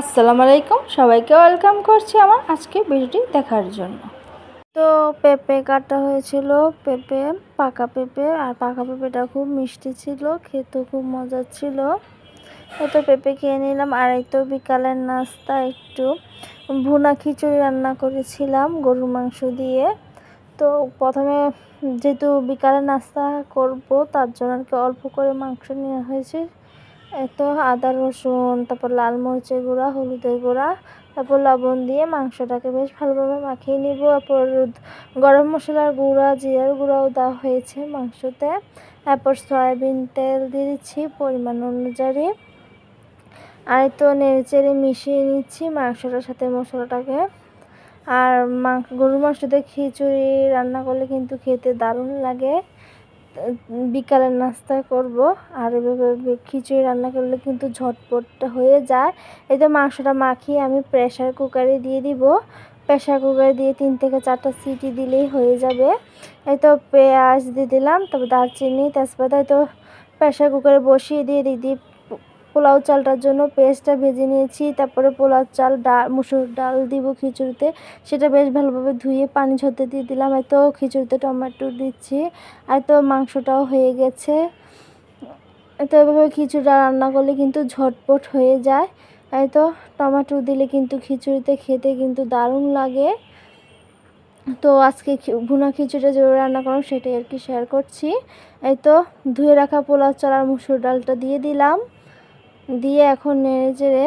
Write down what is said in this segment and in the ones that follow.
আসসালামু আলাইকুম। সবাইকে ওয়েলকাম করছি আমার আজকে ভিডিওটি দেখার জন্য। তো পেঁপে কাটা হয়েছিল, পেঁপে, পাকা পেঁপে, আর পাকা পেঁপেটা খুব মিষ্টি ছিল খেতে খুব মজা ছিল। তো পেঁপে খেয়ে নিলাম, আর এই তো বিকালের নাস্তা একটু ভুনা খিচুড়ি রান্না করেছিলাম গরুর মাংস দিয়ে। তো প্রথমে যেহেতু বিকালে নাস্তা করব, তার জন্য আর কি অল্প করে মাংস নেওয়া হয়েছে। এত আদা, রসুন, তারপর লাল মরিচের গুঁড়া, হলুদের গুঁড়া, তারপর লবণ দিয়ে মাংসটাকে বেশ ভালোভাবে মাখিয়ে নিব। তারপর গরম মশলার গুঁড়া, জিরার গুঁড়াও দেওয়া হয়েছে মাংসতে। তারপর সয়াবিন তেল দিয়ে দিচ্ছি পরিমাণ অনুযায়ী। আর তো নেড়ে চেড়ে মিশিয়ে নিচ্ছি মাংসটার সাথে মশলাটাকে। আর মাংস, গরুর মাংস দিয়ে খিচুড়ি রান্না করলে কিন্তু খেতে দারুণ লাগে। বিকালের নাস্তা করব আর এভাবে খিচুড়ি রান্না করলে কিন্তু ঝটপট হয়ে যায়। এই তো মাংসটা মাখিয়ে আমি প্রেশার কুকারে দিয়ে দিব। প্রেশার কুকারে দিয়ে তিন থেকে চারটা সিটি দিলেই হয়ে যাবে। এই তো পেঁয়াজ দিয়ে দিলাম, তারপর দারচিনি, তেজপাতা তো প্রেশার কুকারে বসিয়ে দিয়ে দিদি পোলাও চালটার জন্য পেস্টটা ভেজে নিয়েছি, তারপরে পোলাও চাল ডাল মুসুর ডাল দিব খিচুড়িতে। সেটা বেশ ভালোভাবে ধুয়ে পানি ঝরতে দিয়ে দিলাম। এত খিচুড়িতে টমেটো দিচ্ছি, আর তো মাংসটাও হয়ে গেছে। তো এভাবে খিচুড়িটা রান্না করলে কিন্তু ঝটপট হয়ে যায়। তো টমেটো দিলে কিন্তু খিচুড়িতে খেতে কিন্তু দারুণ লাগে। তো আজকে ভুনা খিচুড়িটা যেভাবে রান্না করলাম সেটাই আর কি শেয়ার করছি। এই তো ধুয়ে রাখা পোলাও চাল আর মুসুর ডালটা দিয়ে দিলাম। দিয়ে এখন নেড়ে চেড়ে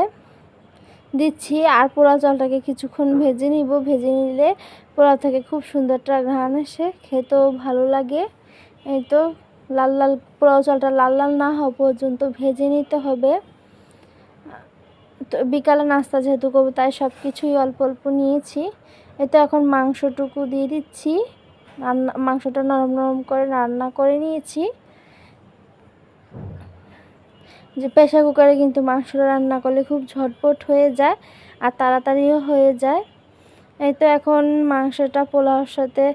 দিচ্ছি আর পোলাও চালটাকে কিছুক্ষণ ভেজে নিব। ভেজে নিলে পোলাও থেকে খুব সুন্দরটা ঘ্রাণ আসে, খেতেও ভালো লাগে। এই তো লাল লাল, পোলাও চালটা লাল লাল না হওয়া পর্যন্ত ভেজে নিতে হবে। তো বিকালে নাস্তা যেহেতু করব, তাই সব কিছুই অল্প অল্প নিয়েছি। এতে এখন মাংসটুকু দিয়ে দিচ্ছি। রান্না, মাংসটা নরম নরম করে রান্না করে নিয়েছি। যে প্রেশার কুকারে কিন্তু মাংসটা রান্না করলে খুব ঝটপট হয়ে যায় আর তাড়াতাড়িও হয়ে যায়। এই তো এখন মাংসটা পোলাওর সাথে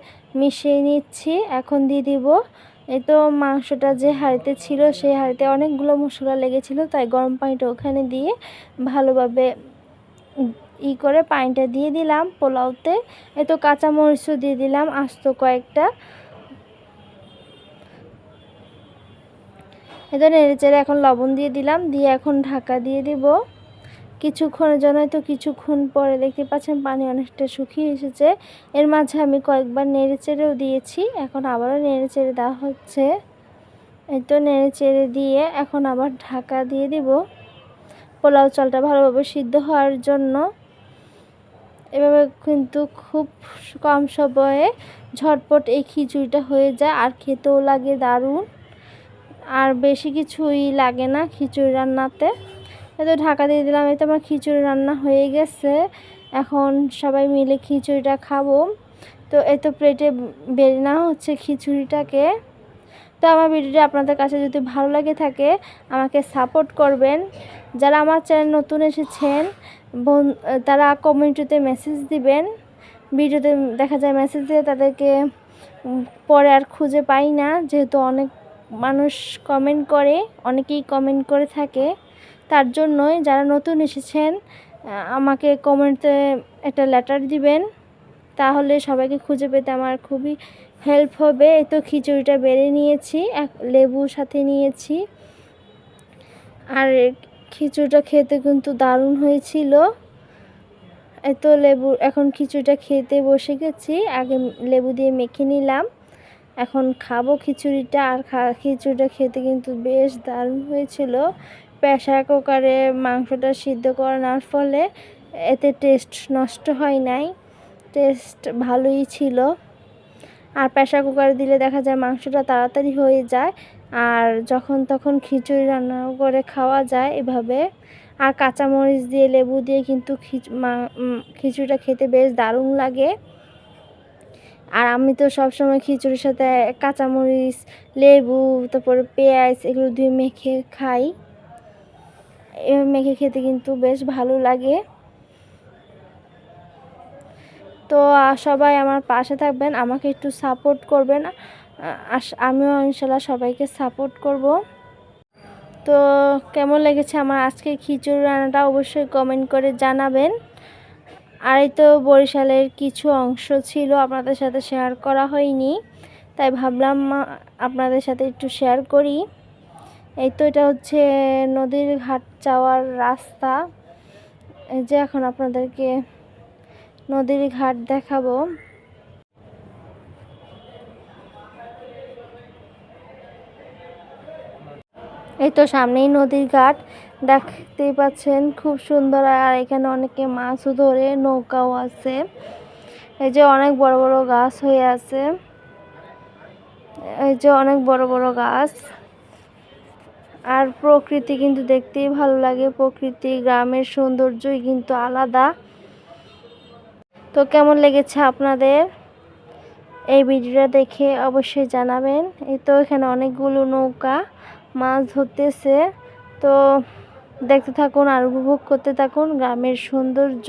মিশিয়ে নিচ্ছি, এখন দিয়ে দিব। এই তো মাংসটা যে হাঁড়িতে ছিল সেই হাঁড়িতে অনেকগুলো মশলা লেগেছিল, তাই গরম পানিটা ওখানে দিয়ে ভালোভাবে ই করে পানিটা দিয়ে দিলাম পোলাওতে। এই তো কাঁচামরিচও দিয়ে দিলাম, আস্ত কয়েকটা। এটা নেড়ে চেড়ে এখন লবণ দিয়ে দিলাম, দিয়ে এখন ঢাকা দিয়ে দিব। কিছুক্ষণের জন্য তো কিছুক্ষণ পরে দেখতে পাচ্ছেন পানি অনেকটা শুকিয়ে এসেছে। এর মাঝে আমি কয়েকবার নেড়ে চেড়েও দিয়েছি, এখন আবারও নেড়ে চেড়ে দেওয়া হচ্ছে। এই তো নেড়ে চেড়ে দিয়ে এখন আবার ঢাকা দিয়ে দিব। পোলাও চালটা ভালোভাবে সিদ্ধ হওয়ার জন্য। এভাবে কিন্তু খুব কম সময়ে ঝটপট এই খিচুড়িটা হয়ে যায়, আর খেতেও লাগে দারুণ। আর বেশি কিছুই লাগে না খিচুড়ি রান্নাতে। এত ঢাকা দিয়ে দিলাম, এই তো আমার খিচুড়ি রান্না হয়ে গেছে। এখন সবাই মিলে খিচুড়িটা খাব। তো এই তো প্লেটে বেড়ে নেওয়া হচ্ছে খিচুড়িটাকে। তো আমার ভিডিওটি আপনাদের কাছে যদি ভালো লাগে থাকে, আমাকে সাপোর্ট করবেন। যারা আমার চ্যানেল নতুন এসেছেন তারা কমিউনিটিতে মেসেজ দিবেন। ভিডিওতে দেখা যায় মেসেজ দিয়ে তাদেরকে পরে আর খুঁজে পাই না, যেহেতু অনেক মানুষ কমেন্ট করে, অনেকেই কমেন্ট করে থাকে। তার জন্যই যারা নতুন এসেছেন আমাকে কমেন্টে একটা লেটার দিবেন, তাহলে সবাইকে খুঁজে পেতে আমার খুবই হেল্প হবে। এই তো খিচুড়িটা বেড়ে নিয়েছি, এক লেবু সাথে নিয়েছি। আর খিচুড়িটা খেতে কিন্তু দারুণ হয়েছিল। এই তো লেবু, এখন খিচুড়িটা খেতে বসে গেছি, আগে লেবু দিয়ে মেখে নিলাম। এখন খাব খিচুড়িটা আর খিচুড়িটা খেতে কিন্তু বেশ দারুণ হয়েছিল। প্রেশার কুকারে মাংসটা সিদ্ধ করানোর ফলে এতে টেস্ট নষ্ট হয় নাই টেস্ট ভালোই ছিল। আর প্রেশার কুকারে দিলে দেখা যায় মাংসটা তাড়াতাড়ি হয়ে যায় আর যখন তখন খিচুড়ি রান্না করে খাওয়া যায় এভাবে। আর কাঁচামরিচ দিয়ে লেবু দিয়ে কিন্তু খিচুড়িটা খেতে বেশ দারুণ লাগে। আর আমি তো সবসময় খিচুড়ির সাথে কাঁচামরিচ, লেবু, তারপরে পেঁয়াজ এগুলো দিয়ে মেখে খাই। এভাবে মেখে খেতে কিন্তু বেশ ভালো লাগে। তো সবাই আমার পাশে থাকবেন, আমাকে একটু সাপোর্ট করবেন। আমিও ইনশাল্লাহ সবাইকে সাপোর্ট করব। তো কেমন লেগেছে আমার আজকে খিচুড়ি রান্নাটা অবশ্যই কমেন্ট করে জানাবেন। আর এই তো বরিশালের কিছু অংশ ছিল আপনাদের সাথে শেয়ার করা হয়নি, তাই ভাবলাম আপনাদের সাথে একটু শেয়ার করি। এই তো এটা হচ্ছে নদীর ঘাট যাওয়ার রাস্তা। এই যে এখন আপনাদেরকে নদীর ঘাট দেখাবো। এই তো সামনেই নদীর ঘাট। দেখতেই পাচ্ছেন, খুব সুন্দর। আর এখানে অনেকে মাছও ধরে, নৌকাও আছে। এই যে অনেক বড় বড় গাছ হয়ে আছে। এই যে অনেক বড় বড় গাছ। আর প্রকৃতি কিন্তু দেখতেই ভালো লাগে। প্রকৃতি, গ্রামের সৌন্দর্যই কিন্তু আলাদা। তো কেমন লেগেছে আপনাদের? এই ভিডিওটা দেখে অবশ্যই জানাবেন। এই তো এখানে অনেকগুলো নৌকা মাছ ধরতেছে। তো দেখতে থাকুন আর উপভোগ করতে থাকুন গ্রামের সৌন্দর্য।